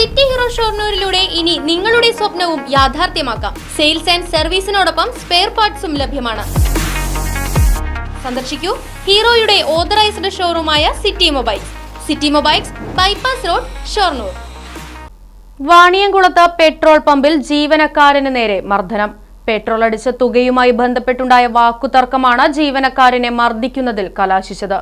City hero ഷോർണൂരിലൂടെ ഇനി നിങ്ങളുടെ സ്വപ്നവും യാഥാർത്ഥ്യമാക്കാം. സെയിൽസ് ആൻഡ് സർവീസിനോടൊപ്പം സ്പെയർ പാർട്സും ലഭ്യമാണ്. സന്ദർശിക്കൂ ഹീറോയുടെ authorised ഷോറൂമായ city mobiles. City mobiles bypass road Shoranur. വാണിയംകുളത്ത് petrol പമ്പിൽ ജീവനക്കാരന് നേരെ മർദ്ദനം. പെട്രോൾ അടിച്ച തുകയുമായി ബന്ധപ്പെട്ടുണ്ടായ വാക്കുതർക്കമാണ് ജീവനക്കാരനെ മർദ്ദിക്കുന്നതിൽ കലാശിച്ചത്.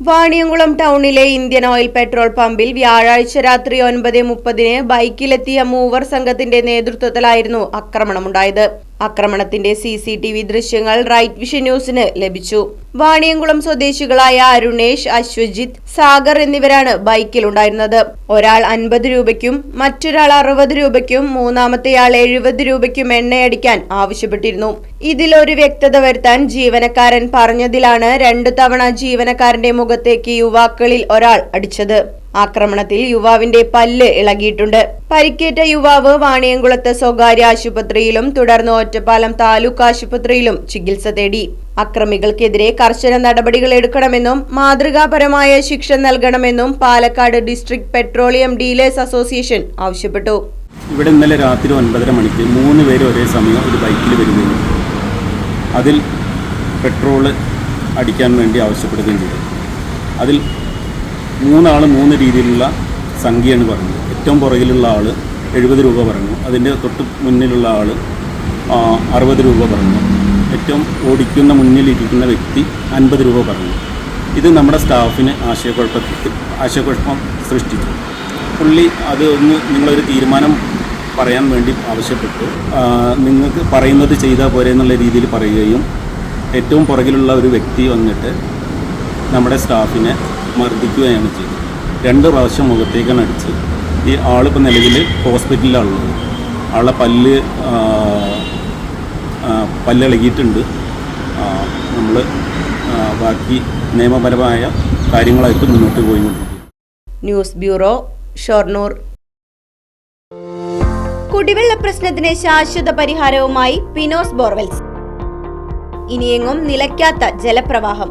വാണിയംകുളം ടൗണിലെ ഇന്ത്യൻ ഓയിൽ പെട്രോൾ പമ്പിൽ വ്യാഴാഴ്ച രാത്രി ഒൻപത് മുപ്പതിന് ബൈക്കിലെത്തിയ മൂവർ സംഘത്തിന്റെ നേതൃത്വത്തിലായിരുന്നു ആക്രമണമുണ്ടായത്. ആക്രമണത്തിന്റെ സി സി ടി വി ദൃശ്യങ്ങൾ റൈറ്റ് വിഷൻ ന്യൂസിന് ലഭിച്ചു. വാണിയംകുളം സ്വദേശികളായ അരുണേഷ് അശ്വജിത്ത് സാഗർ എന്നിവരാണ് ബൈക്കിലുണ്ടായിരുന്നത്. ഒരാൾ അൻപത് രൂപയ്ക്കും മറ്റൊരാൾ അറുപത് രൂപയ്ക്കും മൂന്നാമത്തെയാൾ എഴുപത് രൂപയ്ക്കും എണ്ണയടിക്കാൻ ആവശ്യപ്പെട്ടിരുന്നു. ഇതിലൊരു വ്യക്തത വരുത്താൻ ജീവനക്കാരൻ പറഞ്ഞതിലാണ് രണ്ടു തവണ ജീവനക്കാരന്റെ മുഖത്തേക്ക് യുവാക്കളിൽ ഒരാൾ അടിച്ചത്. ആക്രമണത്തിൽ യുവാവിന്റെ പല്ല് ഇളകിയിട്ടുണ്ട്. പരിക്കേറ്റ യുവാവ് വാണിയംകുളത്ത് സ്വകാര്യ ആശുപത്രിയിലും തുടർന്ന് ഒറ്റപ്പാലം താലൂക്ക് ആശുപത്രിയിലും ചികിത്സ തേടി. അക്രമികൾക്കെതിരെ കർശന നടപടികൾ എടുക്കണമെന്നും മാതൃകാപരമായ ശിക്ഷ നൽകണമെന്നും Palakkad district petroleum dealers association ആവശ്യപ്പെട്ടു. ഇവിടെ ഇന്നലെ രാത്രി ഒൻപതര മണിക്ക് മൂന്ന് പേര് ഒരേ സമയം ഒരു ബൈക്കിൽ വരികയും അതിൽ പെട്രോൾ അടിക്കാൻ വേണ്ടി ആവശ്യപ്പെടുകയും ചെയ്തു. അതിൽ മൂന്നാൾ മൂന്ന് രീതിയിലുള്ള സംഖ്യയാണ് പറഞ്ഞത്. ഏറ്റവും പുറകിലുള്ള ആൾ എഴുപത് രൂപ പറഞ്ഞു. അതിന്റെ തൊട്ട് മുന്നിലുള്ള ആൾ അറുപത് രൂപ പറഞ്ഞു. ഏറ്റവും ഓടിക്കുന്ന മുന്നിലിരിക്കുന്ന വ്യക്തി അൻപത് രൂപ പറഞ്ഞു. ഇത് നമ്മുടെ സ്റ്റാഫിന് ആശയക്കുഴപ്പത്തിൽ ആശയക്കുഴപ്പം സൃഷ്ടിച്ചു. പുള്ളി അത് ഒന്ന് നിങ്ങളൊരു തീരുമാനം പറയാൻ വേണ്ടി ആവശ്യപ്പെട്ടു. നിങ്ങൾക്ക് പറയുന്നത് ചെയ്താൽ പോരെ എന്നുള്ള രീതിയിൽ പറയുകയും ഏറ്റവും പുറകിലുള്ള ഒരു വ്യക്തി വന്നിട്ട് നമ്മുടെ സ്റ്റാഫിനെ മർദ്ദിക്കുകയാണ് ചെയ്തത്. രണ്ട് പ്രാവശ്യം മുഖത്തേക്കാണ് അടിച്ചത്. ഈ ആളിപ്പോൾ നിലവിൽ ഹോസ്പിറ്റലിലാണുള്ളത്. ആളെ പല്ല് പല്ലിളകിയിട്ടുണ്ട് നമ്മൾ ബാക്കി നിയമപരമായ കാര്യങ്ങളായിട്ട് മുന്നോട്ട് പോയിക്കൊണ്ടിരിക്കും ന്യൂസ് ബ്യൂറോ ഷൊർണൂർ. കുടിവെള്ള പ്രശ്നത്തിന് ശാശ്വത പരിഹാരവുമായി പിനോസ് ബോർവെൽസ്. ഇനിയെങ്ങും നിലയ്ക്കാത്ത ജലപ്രവാഹം.